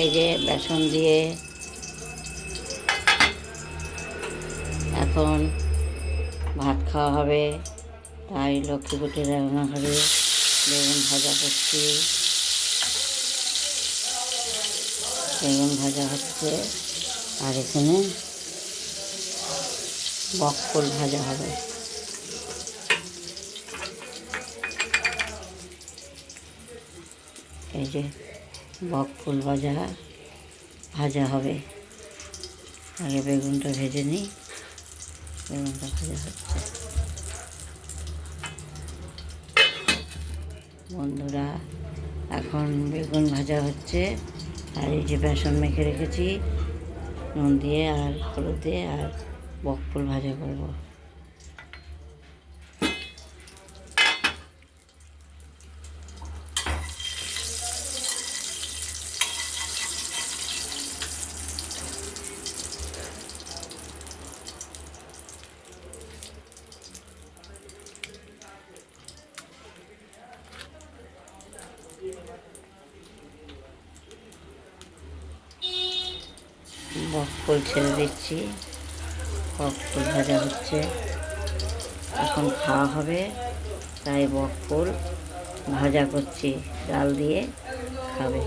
এই যে বেসন দিয়ে। এখন ভাত খাওয়া হবে, তাই লক্ষ্মীপুটি রান্নাঘরে বেগুন ভাজা করছি। বেগুন ভাজা হচ্ছে, আর এখানে বকফুল ভাজা হবে। এই যে বকফুল ভাজা ভাজা হবে। আগে বেগুনটা ভেজে নিই। বেগুনটা ভাজা হচ্ছে। বন্ধুরা, এখন বেগুন ভাজা হচ্ছে। আর এই যে বেসন মেখে রেখেছি, নুন দিয়ে আর হলুদ দিয়ে আর বকফুল ভাজা করব। বকফুল ছেড়ে দিচ্ছি। বকফুল ভাজা হচ্ছে। এখন খাওয়া হবে। তাই বকফুল ভাজা করছি। ডাল দিয়ে খাবে।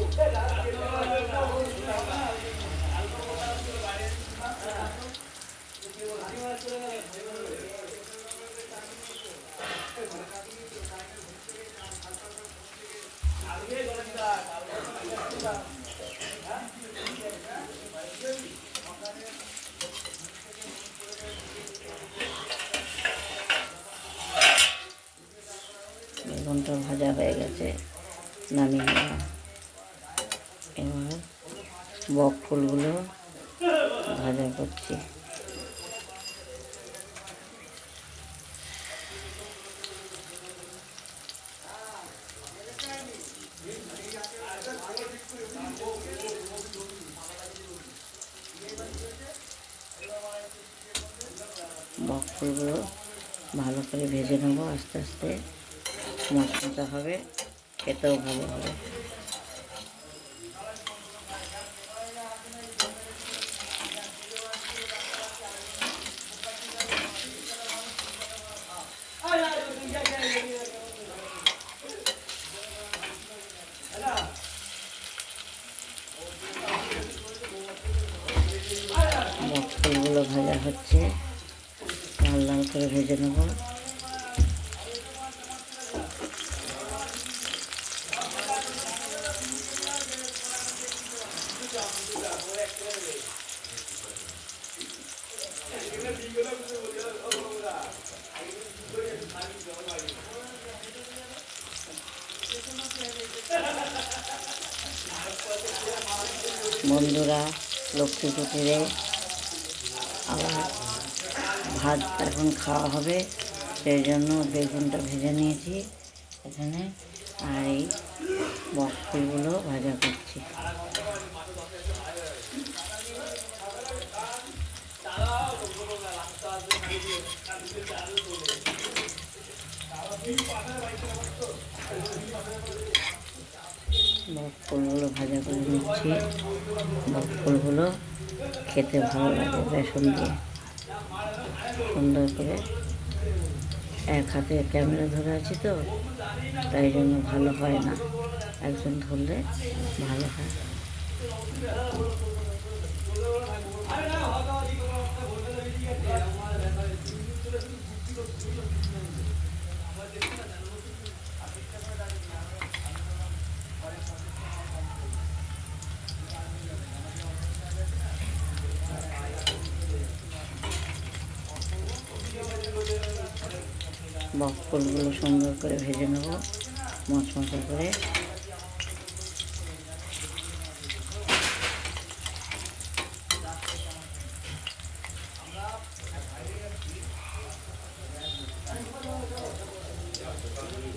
বেগুনটা ভাজা হয়ে গেছে, নামিয়ে নিলাম এবার বক ফুলগুলো ভাজা করছি। বক ফুলগুলো ভালো করে ভেজে নেব আস্তে আস্তে। মচমচা হবে খেতেও ভালো হবে। ফুলগুলো ভাজা হচ্ছে লাল লাল করে ভেজে নেব। বন্ধুরা, লক্ষ্মী কুটিরে আবার ভাত এখন খাওয়া হবে, সেই জন্য বেগুনটা ভেজে নিয়েছি এখানে, আর এই বকফুলগুলো ভাজা করছি। বকফুলগুলো ভাজা করে নিচ্ছি। বকফুলগুলো খেতে ভালো লাগে বেসন দিয়ে। সুন্দর করে এক হাতে ক্যামেরা ধরে আছি তো, তাই জন্য ভালো হয় না। একজন ধরলে ভালো হয়। বকফুলগুলো সুন্দর করে ভেজে নেব মচমচা করে। তুমি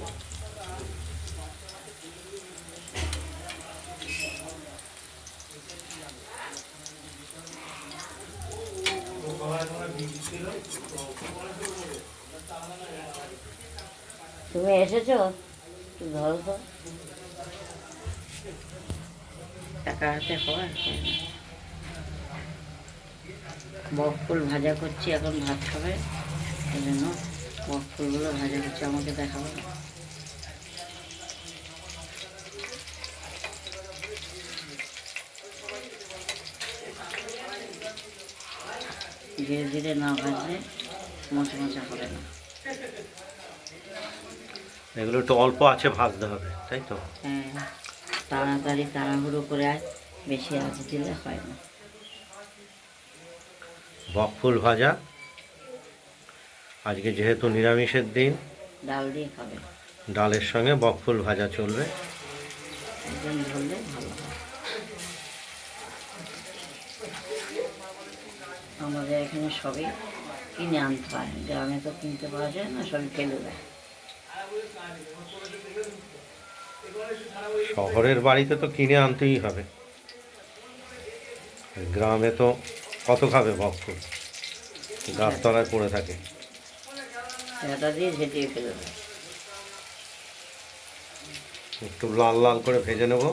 এসেছ? ধরো তো। একা হাতে হয় হয় বক ফুল ভাজা করছি, এখন ভাত খাবে। এই জন্য বক ফুলগুলো ভাজা করছি, আমাকে দেখাবো ধীরে ধীরে না ভাজলে মোচা মোচা হবে না। এগুলো একটু অল্প আছে ভাজতে হবে তাই তো? হ্যাঁ তাড়াতাড়ি তাড়াহুড়ো করে আর বেশি আঁচ দিলে হয় না। বকফুল ভাজা। আজকে যেহেতু নিরামিষের দিন ডাল দিয়ে খাবে। ডালের সঙ্গে বকফুল ভাজা চলবে। একদম ধরলে ভালো আমাদের এখানে সবই কিনে আনতে হয়। গ্রামে তো কিনতে পাওয়া যায় না সবই ফেলে দেয়। শহরের বাড়িতে তো কিনে আনতেই হবে। গ্রামে তো কত খাবে ভক্ত গাছতলায় পড়ে থাকে। একটু লাল লাল করে ভেজে নেব।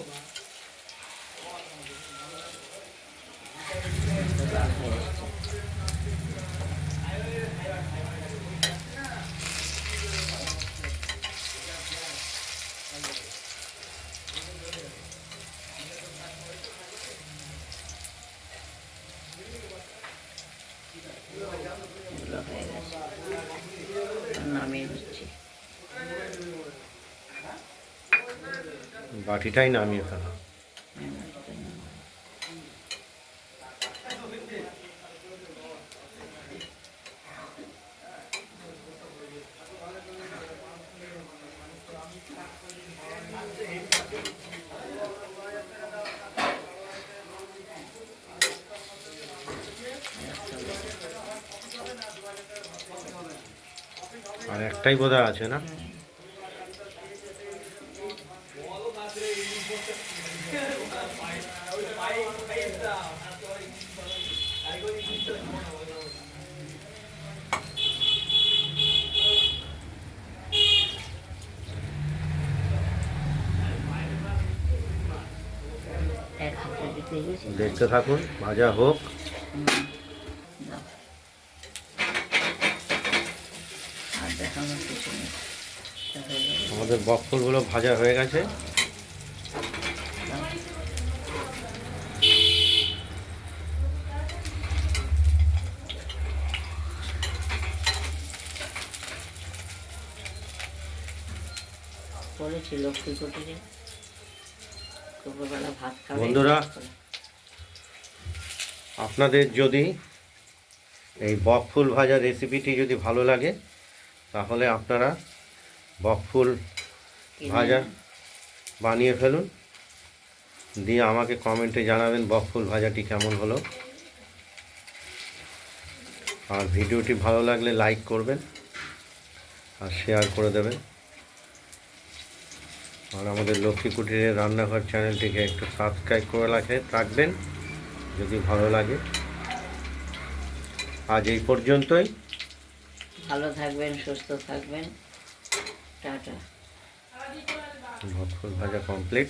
নামিয়ে দিচ্ছি। বাটিটাই নামিয়ে ফেলা। একটাই বোধহয় আছে না? দেখতে থাকুন ভাজা হোক। আমাদের বকফুলগুলো ভাজা হয়ে গেছে। বন্ধুরা, আপনাদের যদি এই বকফুল ভাজা রেসিপিটি যদি ভালো লাগে তাহলে আপনারা বকফুল ভাজা বানিয়ে ফেলুন। দিয়ে আমাকে কমেন্টে জানাবেন বকফুল ভাজাটি কেমন হলো। আর ভিডিওটি ভালো লাগলে লাইক করবেন আর শেয়ার করে দেবেন। আর আমাদের লক্ষ্মী কুটিরের রান্নাঘর চ্যানেলটিকে একটু সাবস্ক্রাইব করে রাখে রাখবেন যদি ভালো লাগে। আজ এই পর্যন্তই। ভালো থাকবেন সুস্থ থাকবেন। টাটা। বকফুল ভাজা কমপ্লিট